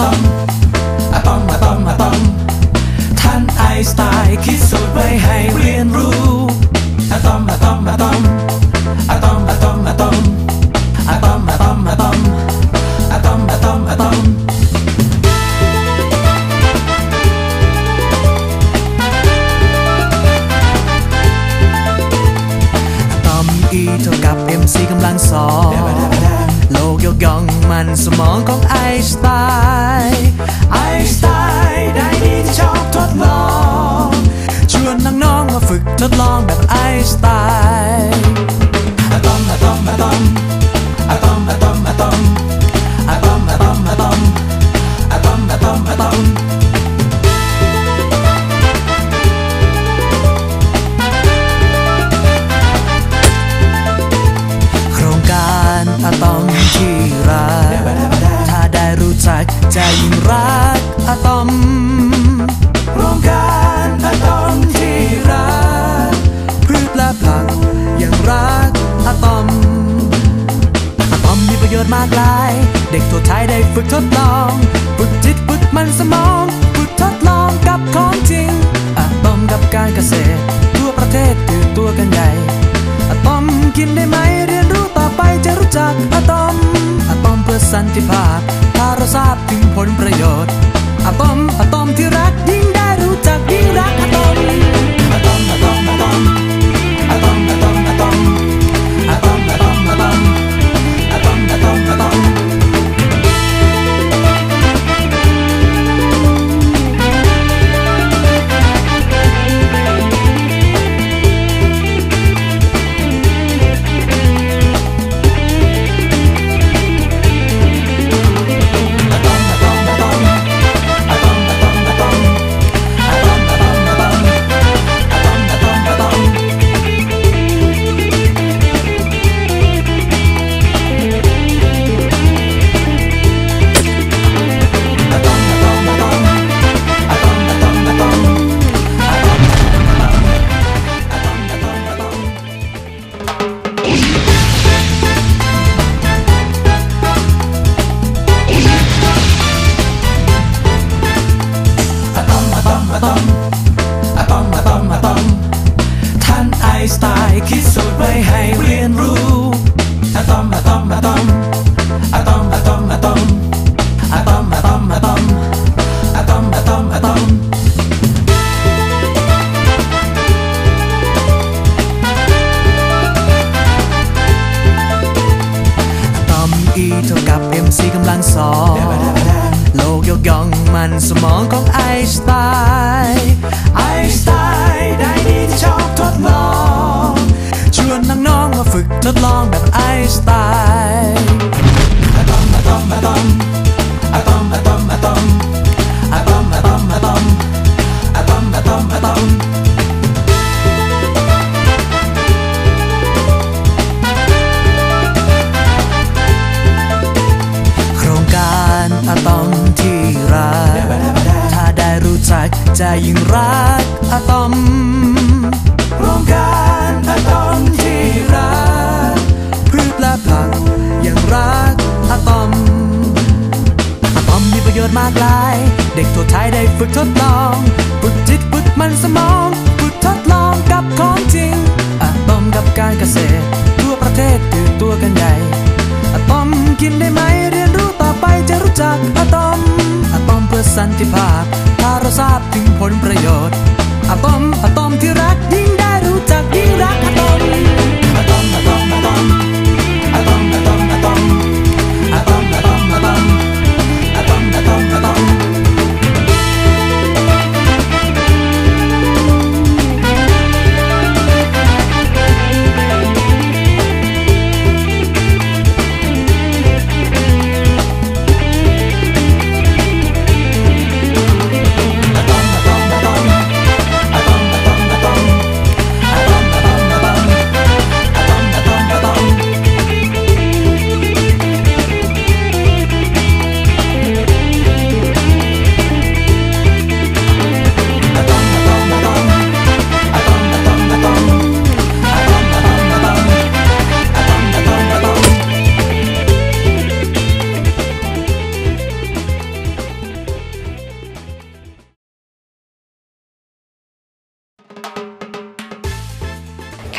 ตอมอะตอมอะตอมอะตอมท่านไอสไตล์คิดสูตรไว้ให้เรียนรู้อะตอมอะตอมอะตอมอะตอมอะตอมอะตอมอะตอมอะตอมอะตอมอะตอมอะตอมอะตอมอีเท่ากับ MC กำลังสอง โลกยกย่องมันสมองของไอสไตล์ไอสไตล์ได้ดีที่ชอบทดลอง ชวนน้องๆมาฝึกทดลองแบบไอสไตล์ สันติภาพ ถ้าเราทราบถึงผลประโยชน์อะตอมอะตอมที่รักยิ่ง สไตน์คิดสูตรไว้ให้เรียนรู้อะตอมอะตอมอะตอมอะตอมอะตอมอะตอมอะตอมอะตอมอะตอมอะตอมอะตอมอะตอมตอม E เท่ากับ MC กำลังสองโลกยกย่องมันสมองของไอสไตน์ไอสไตน์ได้ดีที่ชอบทดลองชวนน้องๆ มาฝึกทดลองแบบไอสไตน์อะตอมอะตอมอะตอมอะตอมอะตอมอะตอมอะตอมอะตอมอะตอมอะตอมอะตอมอะตอมโครงการอะตอมที่รัก ถ้าได้รู้จักจะยิ่งรักอะตอม นสมองฝึกทดลองกับของจริงอะตอมกับการเกษตร ทั่วประเทศตื่นตัวกันใหญ่อะตอมกินได้ไหมเรียนรู้ต่อไปจะรู้จักอะตอมอะตอมเพื่อสันติภาพถ้าเราทราบถึงผลประโยชน์อะตอมอะตอมที่รักยิ่ง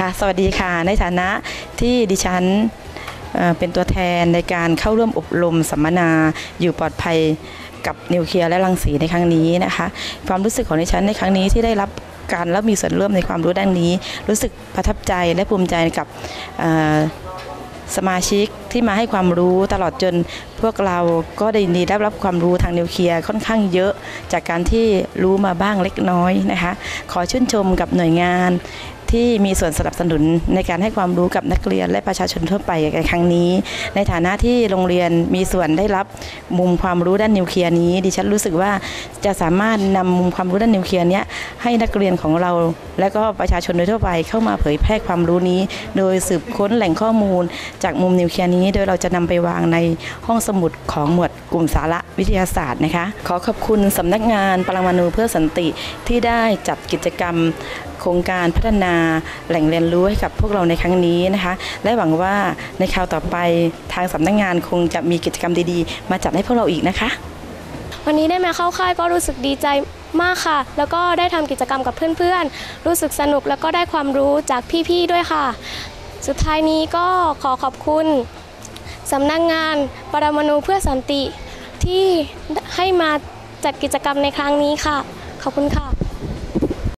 ค่ะ สวัสดีค่ะ ในฐานะที่ดิฉันเป็นตัวแทนในการเข้าร่วมอบรมสัมมนาอยู่ปลอดภัยกับนิวเคลียร์และรังสีในครั้งนี้นะคะ ความรู้สึกของดิฉันในครั้งนี้ที่ได้รับการและมีส่วนร่วมในความรู้ด้านนี้ รู้สึกประทับใจและภูมิใจกับสมาชิกที่มาให้ความรู้ตลอดจนพวกเราก็ได้ดีได้รับความรู้ทางนิวเคลียร์ค่อนข้างเยอะจากการที่รู้มาบ้างเล็กน้อยนะคะ ขอชื่นชมกับหน่วยงาน ที่มีส่วนสนับสนุนในการให้ความรู้กับนักเรียนและประชาชนทั่วไปในครั้งนี้ ในฐานะที่โรงเรียนมีส่วนได้รับมุมความรู้ด้านนิวเคลียร์นี้ ดิฉันรู้สึกว่าจะสามารถนำมุมความรู้ด้านนิวเคลียร์นี้ให้นักเรียนของเรา และก็ประชาชนโดยทั่วไปเข้ามาเผยแพร่ความรู้นี้ โดยสืบค้นแหล่งข้อมูล จากมุมนิวเคลียร์นี้ โดยเราจะนำไปวางในห้องสมุดของหมวดกลุ่มสาระวิทยาศาสตร์นะคะ ขอขอบคุณสำนักงานปรมาณูเพื่อสันติที่ได้จัดกิจกรรม โครงการพัฒนาแหล่งเรียนรู้ให้กับพวกเราในครั้งนี้นะคะ และหวังว่าในคราวต่อไปทางสำนักงานคงจะมีกิจกรรมดีๆ มาจัดให้พวกเราอีกนะคะ วันนี้ได้มาเข้าค่ายก็รู้สึกดีใจมากค่ะ แล้วก็ได้ทำกิจกรรมกับเพื่อนๆ รู้สึกสนุกแล้วก็ได้ความรู้จากพี่ๆด้วยค่ะ สุดท้ายนี้ก็ขอขอบคุณสำนักงานปรมาณูเพื่อสันติที่ให้มาจัดกิจกรรมในครั้งนี้ค่ะ ขอบคุณค่ะ